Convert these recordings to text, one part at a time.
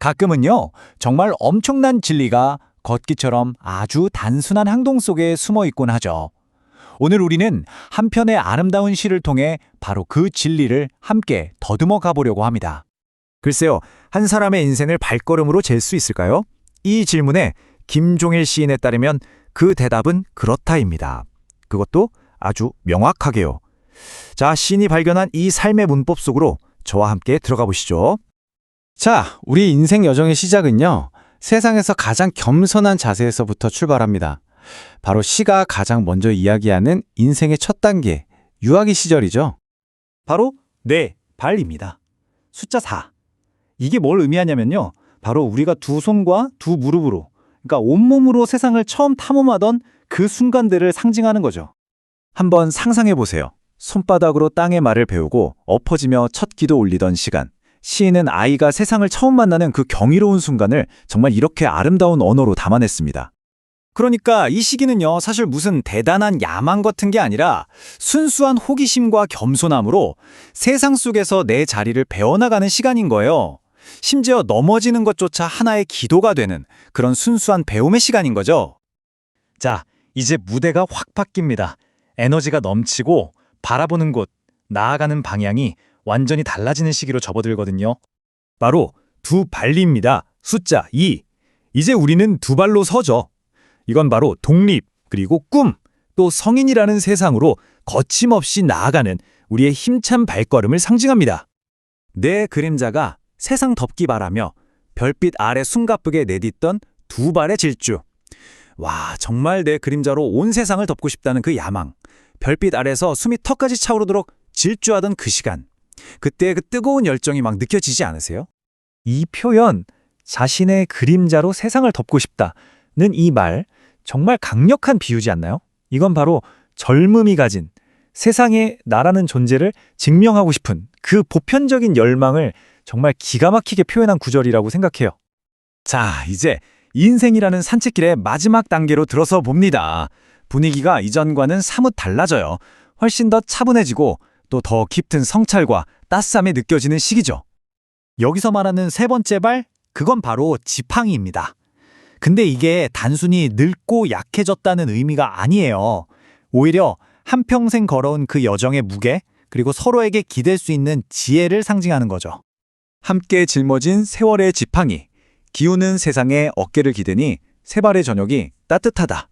가끔은요, 정말 엄청난 진리가 걷기처럼 아주 단순한 행동 속에 숨어 있곤 하죠. 오늘 우리는 한 편의 아름다운 시를 통해 바로 그 진리를 함께 더듬어 가보려고 합니다. 글쎄요, 한 사람의 인생을 발걸음으로 잴 수 있을까요? 이 질문에 김종일 시인에 따르면 그 대답은 그렇다입니다. 그것도 아주 명확하게요. 자, 시인이 발견한 이 삶의 문법 속으로 저와 함께 들어가 보시죠. 자, 우리 인생 여정의 시작은요. 세상에서 가장 겸손한 자세에서부터 출발합니다. 바로 시가 가장 먼저 이야기하는 인생의 첫 단계, 유아기 시절이죠. 바로 네 발입니다. 숫자 4. 이게 뭘 의미하냐면요. 바로 우리가 두 손과 두 무릎으로, 그러니까 온몸으로 세상을 처음 탐험하던 그 순간들을 상징하는 거죠. 한번 상상해 보세요. 손바닥으로 땅의 말을 배우고 엎어지며 첫 기도 올리던 시간. 시인은 아이가 세상을 처음 만나는 그 경이로운 순간을 정말 이렇게 아름다운 언어로 담아냈습니다. 그러니까 이 시기는요, 사실 무슨 대단한 야망 같은 게 아니라 순수한 호기심과 겸손함으로 세상 속에서 내 자리를 배워나가는 시간인 거예요. 심지어 넘어지는 것조차 하나의 기도가 되는 그런 순수한 배움의 시간인 거죠. 자, 이제 무대가 확 바뀝니다. 에너지가 넘치고 바라보는 곳, 나아가는 방향이 완전히 달라지는 시기로 접어들거든요. 바로 두 발리입니다. 숫자 2. 이제 우리는 두 발로 서죠. 이건 바로 독립, 그리고 꿈, 또 성인이라는 세상으로 거침없이 나아가는 우리의 힘찬 발걸음을 상징합니다. 내 그림자가 세상 덮기 바라며 별빛 아래 숨가쁘게 내딛던 두 발의 질주. 와, 정말 내 그림자로 온 세상을 덮고 싶다는 그 야망. 별빛 아래서 숨이 턱까지 차오르도록 질주하던 그 시간. 그때 그 뜨거운 열정이 막 느껴지지 않으세요? 이 표현, 자신의 그림자로 세상을 덮고 싶다는 이 말, 정말 강력한 비유지 않나요? 이건 바로 젊음이 가진 세상에 나라는 존재를 증명하고 싶은 그 보편적인 열망을 정말 기가 막히게 표현한 구절이라고 생각해요. 자, 이제 인생이라는 산책길의 마지막 단계로 들어서 봅니다. 분위기가 이전과는 사뭇 달라져요. 훨씬 더 차분해지고 또 더 깊은 성찰과 따스함이 느껴지는 시기죠. 여기서 말하는 세 번째 발, 그건 바로 지팡이입니다. 근데 이게 단순히 늙고 약해졌다는 의미가 아니에요. 오히려 한평생 걸어온 그 여정의 무게, 그리고 서로에게 기댈 수 있는 지혜를 상징하는 거죠. 함께 짊어진 세월의 지팡이, 기우는 세상에 어깨를 기대니 세발의 저녁이 따뜻하다.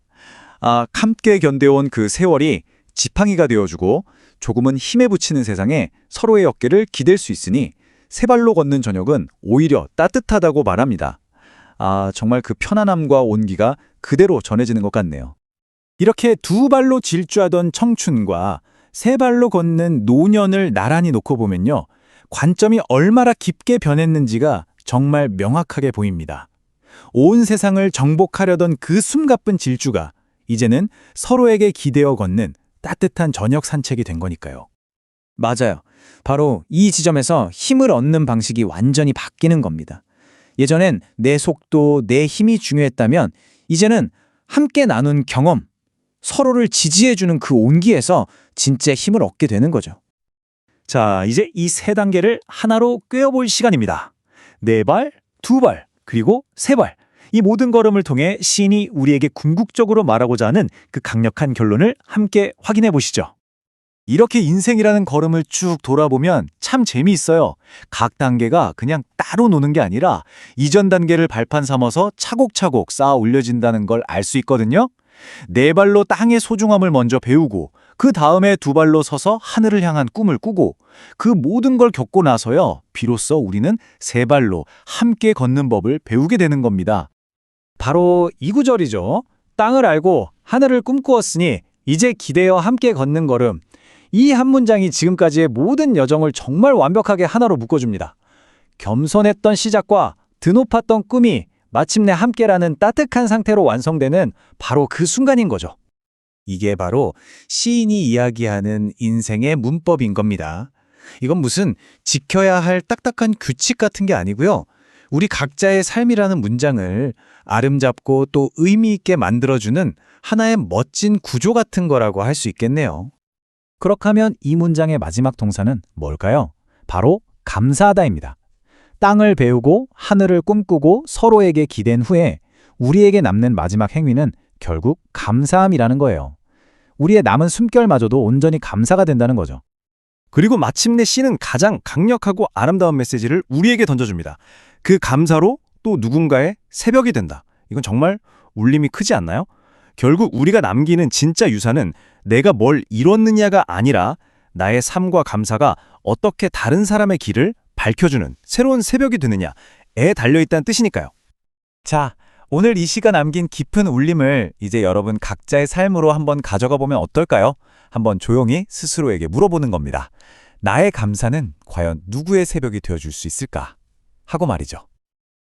아, 함께 견뎌온 그 세월이 지팡이가 되어주고 조금은 힘에 부치는 세상에 서로의 어깨를 기댈 수 있으니 세 발로 걷는 저녁은 오히려 따뜻하다고 말합니다. 아, 정말 그 편안함과 온기가 그대로 전해지는 것 같네요. 이렇게 두 발로 질주하던 청춘과 세 발로 걷는 노년을 나란히 놓고 보면요. 관점이 얼마나 깊게 변했는지가 정말 명확하게 보입니다. 온 세상을 정복하려던 그 숨가쁜 질주가 이제는 서로에게 기대어 걷는 따뜻한 저녁 산책이 된 거니까요. 맞아요. 바로 이 지점에서 힘을 얻는 방식이 완전히 바뀌는 겁니다. 예전엔 내 속도, 내 힘이 중요했다면 이제는 함께 나눈 경험, 서로를 지지해주는 그 온기에서 진짜 힘을 얻게 되는 거죠. 자, 이제 이 세 단계를 하나로 꿰어볼 시간입니다. 네 발, 두 발, 그리고 세 발. 이 모든 걸음을 통해 시인이 우리에게 궁극적으로 말하고자 하는 그 강력한 결론을 함께 확인해 보시죠. 이렇게 인생이라는 걸음을 쭉 돌아보면 참 재미있어요. 각 단계가 그냥 따로 노는 게 아니라 이전 단계를 발판 삼아서 차곡차곡 쌓아 올려진다는 걸 알 수 있거든요. 네 발로 땅의 소중함을 먼저 배우고 그 다음에 두 발로 서서 하늘을 향한 꿈을 꾸고 그 모든 걸 겪고 나서요. 비로소 우리는 세 발로 함께 걷는 법을 배우게 되는 겁니다. 바로 이 구절이죠. 땅을 알고 하늘을 꿈꾸었으니 이제 기대어 함께 걷는 걸음. 이 한 문장이 지금까지의 모든 여정을 정말 완벽하게 하나로 묶어줍니다. 겸손했던 시작과 드높았던 꿈이 마침내 함께라는 따뜻한 상태로 완성되는 바로 그 순간인 거죠. 이게 바로 시인이 이야기하는 인생의 문법인 겁니다. 이건 무슨 지켜야 할 딱딱한 규칙 같은 게 아니고요. 우리 각자의 삶이라는 문장을 아름잡고 또 의미 있게 만들어주는 하나의 멋진 구조 같은 거라고 할 수 있겠네요. 그렇다면 이 문장의 마지막 동사는 뭘까요? 바로 감사하다입니다. 땅을 배우고 하늘을 꿈꾸고 서로에게 기댄 후에 우리에게 남는 마지막 행위는 결국 감사함이라는 거예요. 우리의 남은 숨결마저도 온전히 감사가 된다는 거죠. 그리고 마침내 시는 가장 강력하고 아름다운 메시지를 우리에게 던져줍니다. 그 감사로 또 누군가의 새벽이 된다. 이건 정말 울림이 크지 않나요? 결국 우리가 남기는 진짜 유산은 내가 뭘 이뤘느냐가 아니라 나의 삶과 감사가 어떻게 다른 사람의 길을 밝혀주는 새로운 새벽이 되느냐에 달려있다는 뜻이니까요. 자, 오늘 이 시가 남긴 깊은 울림을 이제 여러분 각자의 삶으로 한번 가져가 보면 어떨까요? 한번 조용히 스스로에게 물어보는 겁니다. 나의 감사는 과연 누구의 새벽이 되어줄 수 있을까? 하고 말이죠.